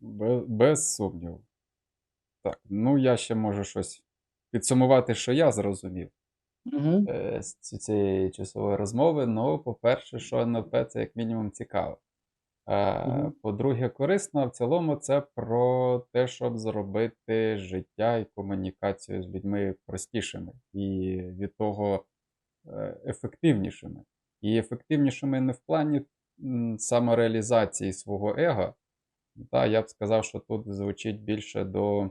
Без, без сумніву. Так, ну я ще можу щось підсумувати, що я зрозумів Угу. е, з цієї часової розмови. Ну, по-перше, що НЛП це як мінімум цікаво. Е, Мгм. По-друге, корисно, а в цілому це про те, щоб зробити життя і комунікацію з людьми простішими і від того е, ефективнішими. І ефективнішими не в плані самореалізації свого его. Та, я б сказав, що тут звучить більше до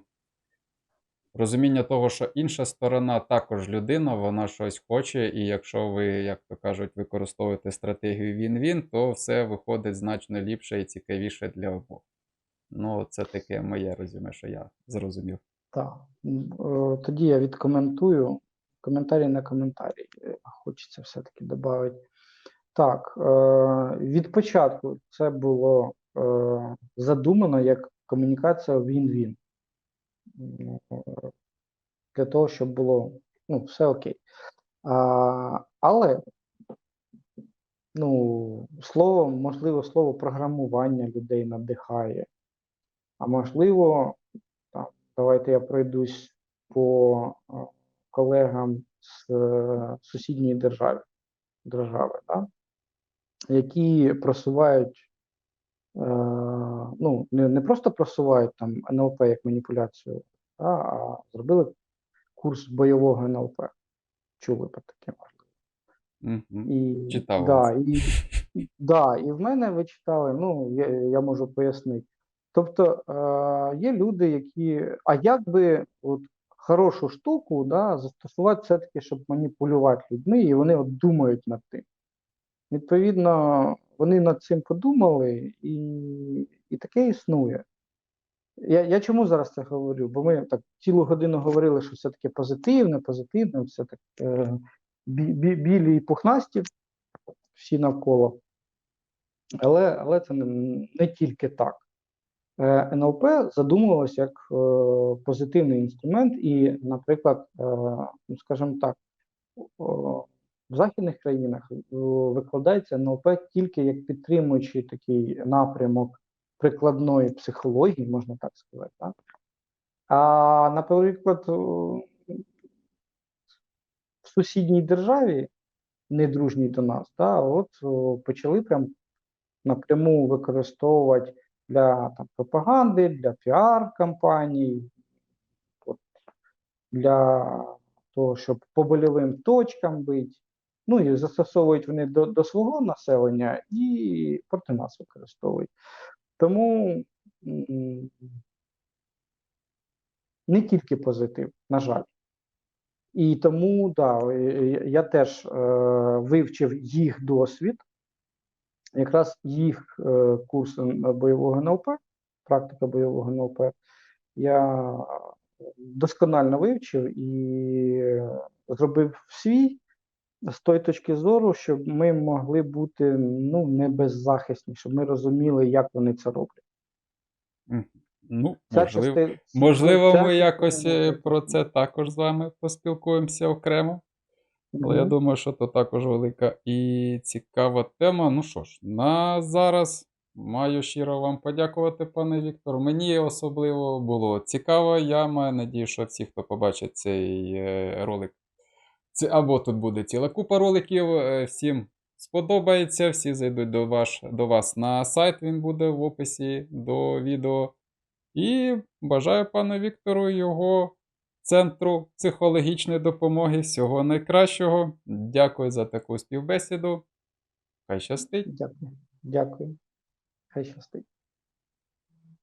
розуміння того, що інша сторона також людина, вона щось хоче, і якщо ви, як то кажуть, використовуєте стратегію він-він, то все виходить значно ліпше і цікавіше для обох. Ну, це таке моє резюме, що я зрозумів. Так. Е, Тоді я відкоментую. Коментарі на коментарі. Хочеться все-таки додати. Так, е, від початку це було задумано як комунікація він-він. Е, Для того, щоб було ну, все окей. А, але ну, слово, можливо, слово програмування людей надихає. А можливо, там, давайте я пройдусь по е, колегам з е, сусідньої держави, держави да? які просувають, е, ну, не, не просто просувають там НЛП як маніпуляцію, да? а зробили курс бойового НЛП. Чули про таке можливо. Мгм. І, Читав да, і, да, і в мене ви читали, ну, я, я можу пояснити. Тобто е, є люди, які. А як би от, хорошу штуку да, застосувати все-таки, щоб маніпулювати людьми, і вони от думають над тим. Відповідно, вони над цим подумали, і, і таке існує. Я, я чому зараз це говорю? Бо ми так цілу годину говорили, що все таке позитивне, позитивне, все так е, бі, бі, білі і пухнасті всі навколо. Але, але це не, не тільки так. Е, НЛП задумувалось як е, позитивний інструмент, і, наприклад, е, ну, скажімо так, в західних країнах е, викладається НЛП тільки як підтримуючий такий напрямок прикладної психології, можна так сказати. Так? А, наприклад, в сусідній державі, недружній до нас, да, от почали прям напряму використовувати для там, пропаганди, для піар-кампаній, для того, щоб по больовим точкам бити. Ну і застосовують вони до, до свого населення і проти нас використовують. Тому не тільки позитив, на жаль. І тому, да, е, я теж е, вивчив їх досвід, якраз їх е, курс бойового НЛП, практика бойового НЛП, я досконально вивчив і зробив свій з тої точки зору, щоб ми могли бути ну, не беззахисні, щоб ми розуміли, як вони це роблять. Ну, Ця можливо, части- можливо, ця ми якось частина е, про це також з вами поспілкуємося окремо. Але я думаю, що то також велика і цікава тема. Ну що ж, на зараз маю щиро вам подякувати, пане Віктор. Мені особливо було цікаво. Я маю надію, що всі, хто побачить цей е, ролик, це або тут буде ціла купа роликів. е, Всім сподобається, всі зайдуть до, ваш, до вас на сайт, він буде в описі до відео. І бажаю пану Віктору його центру психологічної допомоги всього найкращого. Дякую за таку співбесіду. Хай щастить. Дякую. Дякую. Хай щастить.